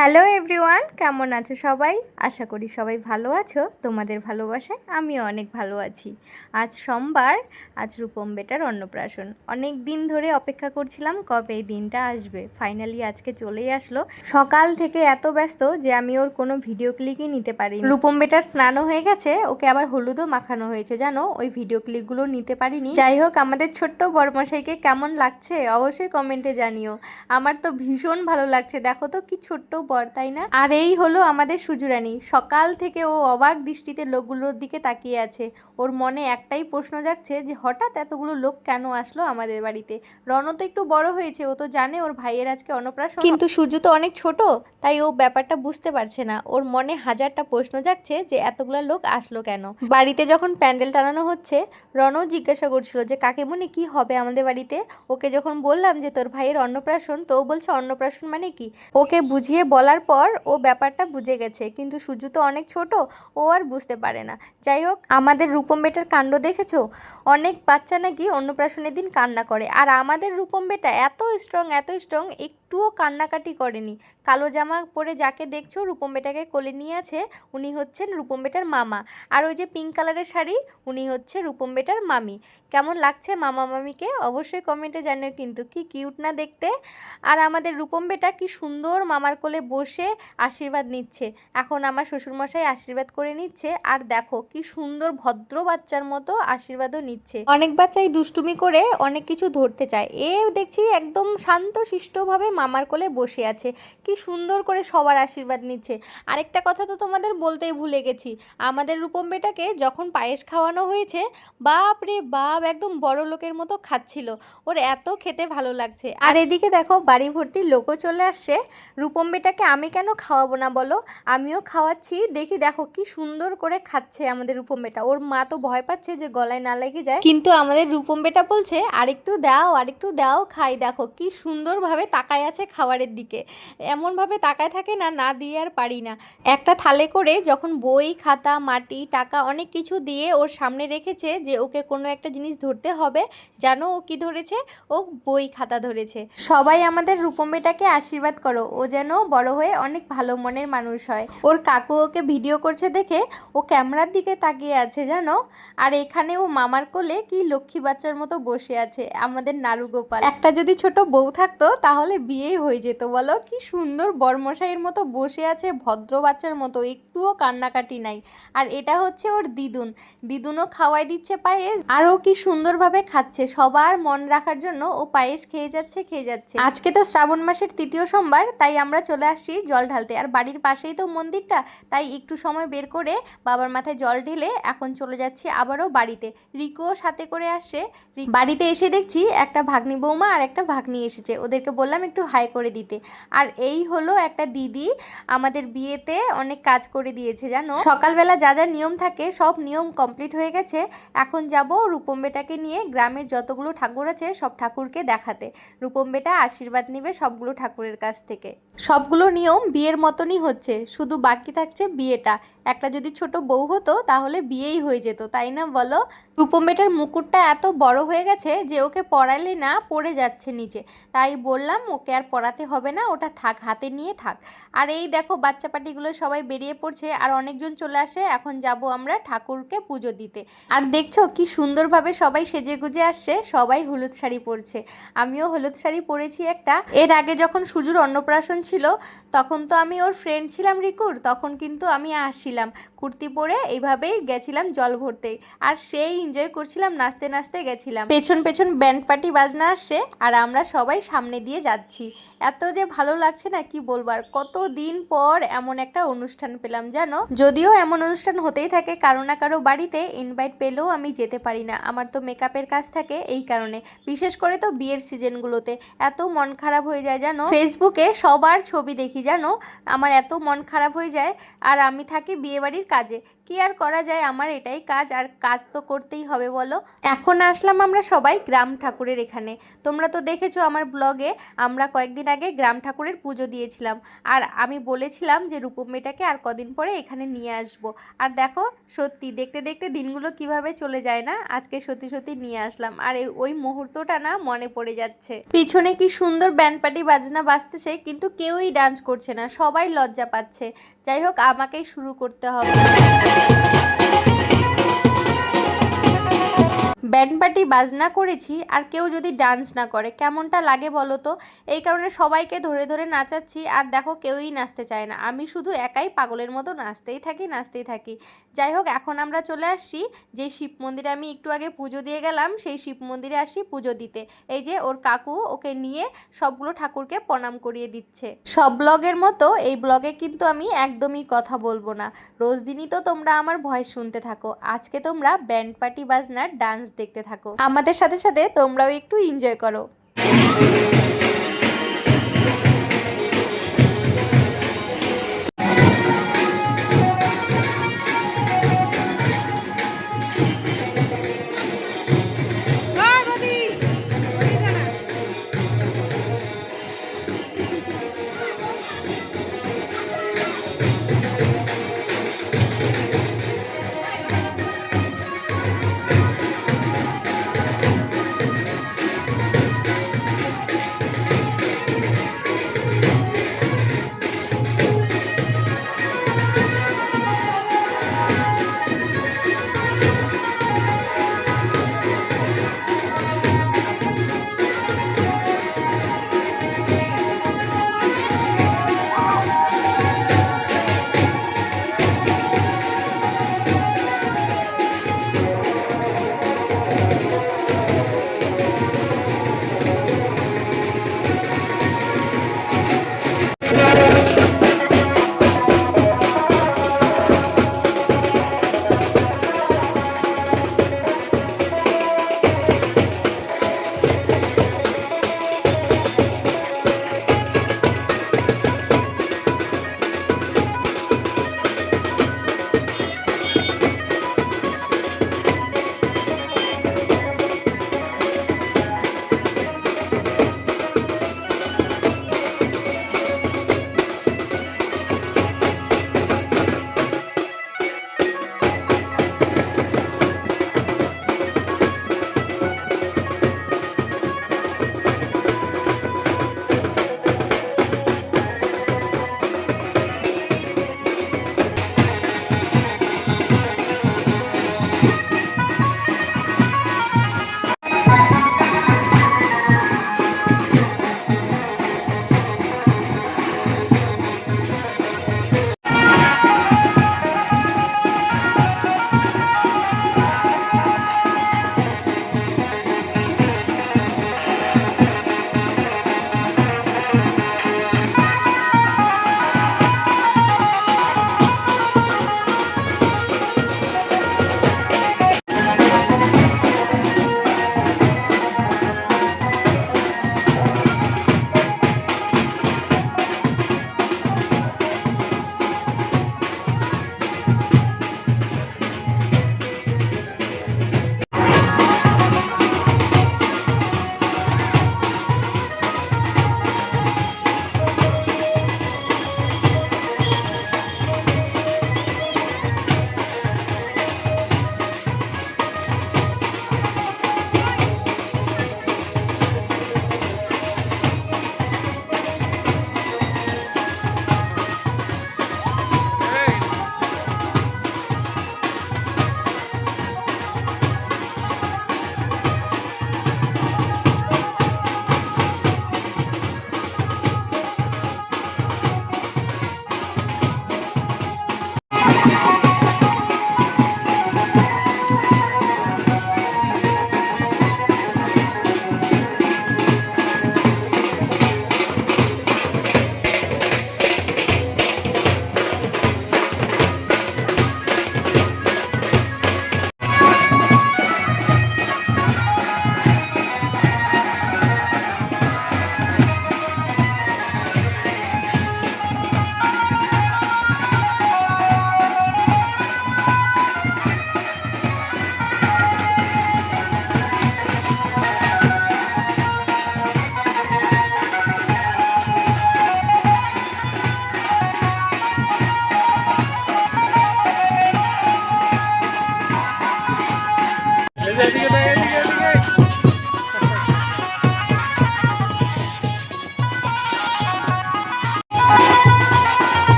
Hello everyone, কেমন আছো সবাই? আশা করি সবাই ভালো আছো, তোমাদের ভালোবাসায় আমিও অনেক ভালো আছি। আজ সোমবার, আজ রূপম বেটার অন্নপ্রাশন। অনেক দিন ধরে অপেক্ষা করছিলাম কবে এই দিনটা আসবে। ফাইনালি আজকে চলেই আসলো। সকাল থেকে এত ব্যস্ত যে আমি ওর কোনো ভিডিও ক্লিকই নিতে পারি রূপম বেটার স্নানও হয়ে গেছে, ওকে আবার হলুদও মাখানো হয়েছে, জানো? ওই ভিডিও ক্লিকগুলো নিতে পারিনি। যাই হোক, আমাদের ছোট্ট বড়মশাইকে কেমন লাগছে অবশ্যই কমেন্টে জানিও। আমার তো ভীষণ ভালো লাগছে। দেখো তো কি ছোট্ট বর তাই না? আর এই হলো আমাদের সুজুরানি। সকাল থেকে ও অবাক দৃষ্টিতে লোকগুলোর দিকে তাকিয়ে আছে। ওর মনে একটাই প্রশ্ন যাচ্ছে যে, হঠাৎ এতগুলো লোক কেন আসলো আমাদের বাড়িতে? রণ তো একটু বড় হয়েছে, ও তো জানে ওর ভাইয়ের আজকে অন্নপ্রাশন কিন্তু সূর্য তো অনেক ছোট, তাই ও ব্যাপারটা বুঝতে পারছে না। ওর মনে হাজারটা প্রশ্ন যাচ্ছে যে, এতগুলো লোক আসলো কেন? বাড়িতে যখন প্যান্ডেল টানানো হচ্ছে, রনও জিজ্ঞাসা করছিল যে কাকিমণি কি হবে আমাদের বাড়িতে? ওকে যখন বললাম যে, তোর ভাইয়ের অন্নপ্রাশন? তো ও বলছে, অন্নপ্রাশন মানে কি? ওকে বুঝিয়ে বলার পর ও ব্যাপারটা বুঝে গেছে। কিন্তু সূর্য তো অনেক ছোট, ও আর বুঝতে পারে না। যাই হোক, আমাদের রূপম বেটার কাণ্ড দেখেছ? অনেক বাচ্চা নাকি অন্নপ্রাশনের দিন কান্না করে। আর আমাদের রূপম বেটা এত স্ট্রং এত স্ট্রং একটুও কান্নাকাটি করেনি। কালো জামা পরে যাকে দেখছ, রূপম বেটাকে কোলে নিয়ে আছে, উনি হচ্ছেন রূপম বেটার মামা। আর ওই যে পিঙ্ক কালারের শাড়ি, উনি হচ্ছে রূপম বেটার মামি। কেমন লাগছে মামা মামিকে? অবশ্যই কমেন্টে জানিও কিন্তু, কি কিউট না দেখতে। আর আমাদের রূপম বেটা কি সুন্দর মামার কোলে বসে আশীর্বাদ নিচ্ছে। এখন আমার শ্বশুরমশাই আশীর্বাদ করে নিচ্ছে, আর দেখো কি সুন্দর ভদ্র বাচ্চার মতো আশীর্বাদও নিচ্ছে। অনেক বাচ্চাই দুষ্টুমি করে অনেক কিছু ধরতে চায়। এ দেখছি একদম শান্ত, শিষ্টভাবে মামার কোলে বসে আছে। কি সুন্দর করে সবার আশীর্বাদ নিচ্ছে। আরেকটা কথা তো তোমাদের বলতেই ভুলে গেছি। আমাদের রূপম বেটাকে যখন পায়েস খাওয়ানো হয়েছে, বাপ রে বাপ, একদম বড় লোকের মতো খাচ্ছিল। ওর এত খেতে ভালো লাগছে। আর এদিকে দেখো বাড়ি ভর্তি লোকও চলে আসছে। রূপম বেটাকে আমি কেন খাওয়াবো না বলো? আমিও খাওয়াচ্ছি। দেখি দেখো কি সুন্দর করে খাচ্ছে আমাদের রূপম বেটা। ওর মা তো ভয় পাচ্ছে যে গলায় না লেগে যায়। কিন্তু আমাদের রূপম বেটা বলছে, আরেকটু দাও আরেকটু দাও, খাই। দেখো কি সুন্দরভাবে তাকায় আছে খাবারের দিকে। এমনভাবে তাকায় থাকে না না দিয়ে আর পারি না। একটা থালে করে যখন বই, খাতা, মাটি, টাকা অনেক কিছু দিয়ে ওর সামনে রেখেছে যে ওকে কোনো একটা জিনিস ধরতে হবে, জানো ও কি ধরেছে? ও বই, খাতা ধরেছে। সবাই আমাদের রূপম বেটাকে আশীর্বাদ করো। ও যেন বড় হয়ে অনেক ভালো মনের মানুষ হয়। ওর কাকু ওকে ভিডিও করছে দেখে ও ক্যামেরার দিকে তাকিয়ে আছে, জানো? আর এখানে ও মামার কোলে কি লক্ষ্মী বাচ্চার মতো বসে আছে, আমাদের নারু গোপাল একটা যদি ছোট বউ থাকতো তাহলে বিয়েই হয়ে যেত, বলো? কি সুন্দর বরমশাইয়ের মতো বসে আছে, ভদ্র বাচ্চার মতো, একটুও কান্নাকাটি নাই। আর এটা হচ্ছে ওর দিদুন। দিদুনও খাওয়াই দিচ্ছে পায়েস, আর ও কি সুন্দরভাবে খাচ্ছে, সবার মন রাখার জন্য ও পায়েস খেয়ে যাচ্ছে খেয়ে যাচ্ছে। আজকে তো শ্রাবণ মাসের তৃতীয় সোমবার, তাই আমরা চলে আসছি জল ঢালতে। আর বাড়ির পাশেই তো মন্দিরটা, তাই একটু সময় বের করে বাবার মাথায় জল ঢেলে এখন চলে যাচ্ছি আবারও বাড়িতে। রিকুও সাথে করে আসে। বাড়িতে এসে দেখছি একটা ভাগ্নি বৌমা আর একটা ভাগ্নি এসেছে। ওদেরকে বললাম একটু হাই করে দিতে। আর এই হলো একটা দিদি, আমাদের বিয়েতে অনেক কাজ করে দিয়েছে, জানো? সকালবেলা যা যা নিয়ম থাকে, সব নিয়ম কমপ্লিট হয়ে গেছে। এখন যাব রূপম বেটাকে নিয়ে গ্রামের যতগুলো ঠাকুর আছে, সব ঠাকুরকে দেখাতে। রূপম বেটা আশীর্বাদ নেবে সবগুলো ঠাকুরের কাছ থেকে। সবগুলো নিয়ম বিয়ের মতনই হচ্ছে শুধু বাকি থাকছে বিয়েটা। একটা যদি ছোট বউ হতো, তাহলে বিয়েই হয়ে যেত, তাই না বলো? রূপম বেটার মুকুটটা এত বড় হয়ে গেছে যে ওকে পড়ালে না পড়ে যাচ্ছে নিচে। তাই বললাম, ওকে আর পড়াতে হবে না, ওটা থাক, হাতে নিয়ে থাক। আর এই দেখো বাচ্চা পাটিগুলো সবাই বেরিয়ে পড়ছে, আর অনেকজন চলে আসে, এখন যাব আমরা ঠাকুরকে পুজো দিতে। আর দেখছ কি সুন্দরভাবে সবাই সেজে গুজে আসছে, সবাই হলুদ শাড়ি পরছে। আমিও হলুদ শাড়ি পরেছি একটা। এর আগে যখন সুজুর অন্নপ্রাশন ছিল, তখন তো আমি ওর ফ্রেন্ড ছিলাম রিকুর, তখন কিন্তু আমি আসছিলাম কুর্তি পরে এইভাবেই গেছিলাম জল ভরতে। আর সেই এনজয় করছিলাম, নাচতে নাচতে গেছিলাম। পেছন পেছন ব্যান্ড পার্টি বাজনা আসছে আর আমরা সবাই সামনে দিয়ে যাচ্ছি। এত যে ভালো লাগছে না কি বলবার কত দিন পর এমন একটা অনুষ্ঠান পেলাম জানো? যদিও এমন অনুষ্ঠান হতেই থাকে কারও না কারও বাড়িতে ইনভাইট পেলেও আমি যেতে পারি না। আমার তো মেকআপের কাজ থাকে এই কারণে। বিশেষ করে তো বিয়ের সিজনগুলোতে এত মন খারাপ হয়ে যায় জানো? ফেসবুকে সবার ছবি দেখি জানো? আমার এত মন খারাপ হয়ে যায়। আর আমি থাকি বিয়ে বাড়ির কাজে। কি আর করা যায় আমার এটাই কাজ, আর কাজ তো করতেই হবে বলো। এখন আসলাম আমরা সবাই গ্রাম ঠাকুরের এখানে। তোমরা তো দেখেছ আমার ব্লগে, আমরা কয়েকদিন আগে গ্রাম ঠাকুরের পুজো দিয়েছিলাম। আর আমি বলেছিলাম যে রূপম মেয়েটাকে আর কদিন পরে এখানে নিয়ে আসব। আর দেখো, সত্যি দেখতে দেখতে দিনগুলো কীভাবে চলে যায় না, আজকে সত্যি সত্যি নিয়ে আসলাম। আর ওই মুহূর্তটা না মনে পড়ে যাচ্ছে। পিছনে কি সুন্দর ব্যান্ড পার্টি বাজনা বাজতেছে, কিন্তু কেউই ডান্স করছে না, সবাই লজ্জা পাচ্ছে। যাই হোক, আমাকেই শুরু করতে হবে। ব্যান্ড পার্টি বাজনা করেছি আর কেউ যদি ডান্স না করে, কেমনটা লাগে বলো তো? এই কারণে সবাইকে ধরে ধরে নাচাচ্ছি আর দেখো কেউই নাচতে চায় না। আমি শুধু একাই পাগলের মতো নাচতেই থাকি নাচতেই থাকি। যাই হোক, এখন আমরা চলে আসছি। যে শিব মন্দিরে আমি একটু আগে পুজো দিয়ে গেলাম, সেই শিব মন্দিরে আসি পুজো দিতে। এই যে ওর কাকু ওকে নিয়ে সবগুলো ঠাকুরকে প্রণাম করিয়ে দিচ্ছে। সব ব্লগের মতো এই ব্লগে কিন্তু আমি একদমই কথা বলব না। রোজ দিনই তো তোমরা আমার ভয়েস শুনতে থাকো। আজকে তোমরা ব্যান্ড পার্টি বাজনার ডান্স দেখতে থাকো। আমাদের সাথে সাথে তোমরাও একটু এনজয় করো।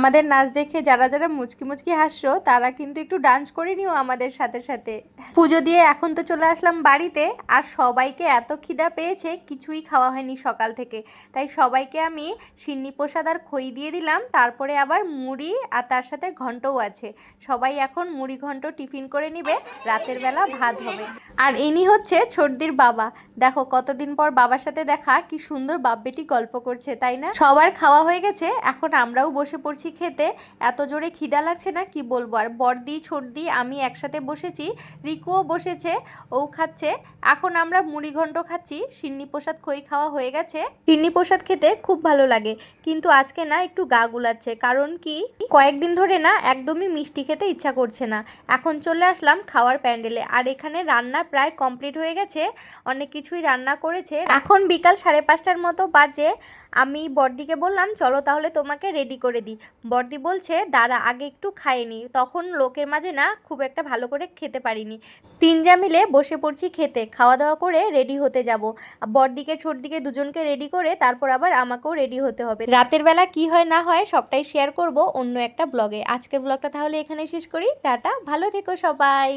আমাদের নাচ দেখে যারা যারা মুচকি মুচকি হাসছো, তারা কিন্তু একটু ডান্স করে নিও আমাদের সাথে সাথে। পুজো দিয়ে এখন তো চলে আসলাম বাড়িতে, আর সবাইকে এত খিদা পেয়েছে, কিছুই খাওয়া হয়নি সকাল থেকে। তাই সবাইকে আমি সিন্নি প্রসাদ আর খই দিয়ে দিলাম, তারপরে আবার মুড়ি আর তার সাথে ঘন্টও আছে। সবাই এখন মুড়ি ঘন্ট টিফিন করে নিবে, রাতের বেলা ভাত হবে। আর ইনি হচ্ছে ছোটদির বাবা। দেখো কতদিন পর বাবার সাথে দেখা, কি সুন্দর বাপ বেটি গল্প করছে, তাই না? সবার খাওয়া হয়ে গেছে, এখন আমরাও বসে পড়ছি খেতে এত জোরে খিদা লাগছে না কি বলব? আর বড়দি, ছোটদি আমি একসাথে বসেছি, রিকুও বসেছে, ও খাচ্ছে। এখন আমরা মুড়ি ঘন্ট খাচ্ছি, সিন্নি প্রসাদ খই খাওয়া হয়ে গেছে। সিন্নি প্রসাদ খেতে খুব ভালো লাগে, কিন্তু আজকে না একটু গা গুলাচ্ছে, কারণ কি? কয়েকদিন ধরে না একদমই মিষ্টি খেতে ইচ্ছা করছে না। এখন চলে আসলাম খাওয়ার প্যান্ডেলে, আর এখানে রান্না প্রায় কমপ্লিট হয়ে গেছে, অনেক কিছুই রান্না করেছে। এখন বিকাল সাড়ে পাঁচটার মতো বাজে, আমি বড়দিকে বললাম, চলো তাহলে তোমাকে রেডি করে দিই। বড়দি বলছে দাদা আগে একটু খায়নি তখন লোকের মাঝে না খুব একটা ভালো করে খেতে পারিনি। তিনজা মিলে বসে পড়ছি খেতে খাওয়া দাওয়া করে রেডি হতে যাব। ছোট ছোটদিকে দুজনকে রেডি করে তারপর আবার আমাকেও রেডি হতে হবে। রাতের বেলা কি হয়, না হয় সবটাই শেয়ার করব অন্য একটা ব্লগে আজকের ব্লগটা তাহলে এখানে শেষ করি। টাটা, ভালো থেকো সবাই।